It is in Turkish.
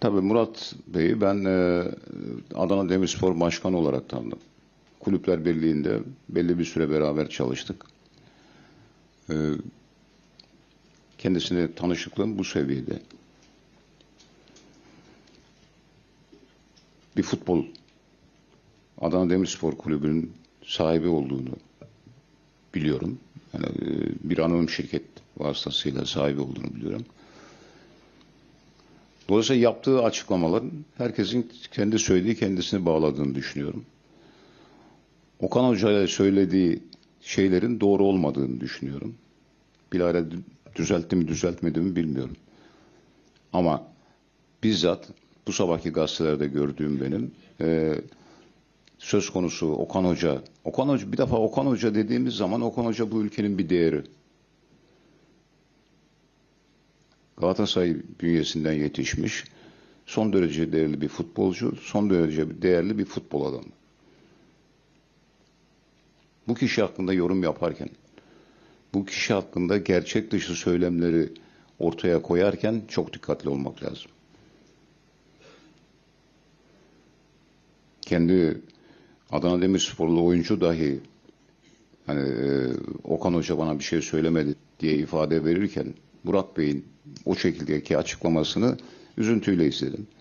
Tabii Murat Bey'i ben e, Adana Demirspor Başkanı olarak tanıdım. Kulüpler Birliği'nde belli bir süre beraber çalıştık. E, kendisine tanışıklığım bu seviyede. Bir futbol Adana Demirspor Kulübü'nün sahibi olduğunu biliyorum. Yani e, bir anonim şirket vasıtasıyla sahibi olduğunu biliyorum. Dolayısıyla yaptığı açıklamaların herkesin kendi söylediği kendisini bağladığını düşünüyorum. Okan Hoca'ya söylediği şeylerin doğru olmadığını düşünüyorum. Bilahare dü- düzeltti mi düzeltmedi mi bilmiyorum. Ama bizzat bu sabahki gazetelerde gördüğüm benim e, söz konusu Okan Hoca. Okan Hoca bir defa Okan Hoca dediğimiz zaman Okan Hoca bu ülkenin bir değeri. Galatasaray bünyesinden yetişmiş. Son derece değerli bir futbolcu, son derece değerli bir futbol adamı. Bu kişi hakkında yorum yaparken, bu kişi hakkında gerçek dışı söylemleri ortaya koyarken çok dikkatli olmak lazım. Kendi Adana Demirsporlu oyuncu dahi hani e, Okan Hoca bana bir şey söylemedi diye ifade verirken Murat Bey'in o şekildeki açıklamasını üzüntüyle izledim.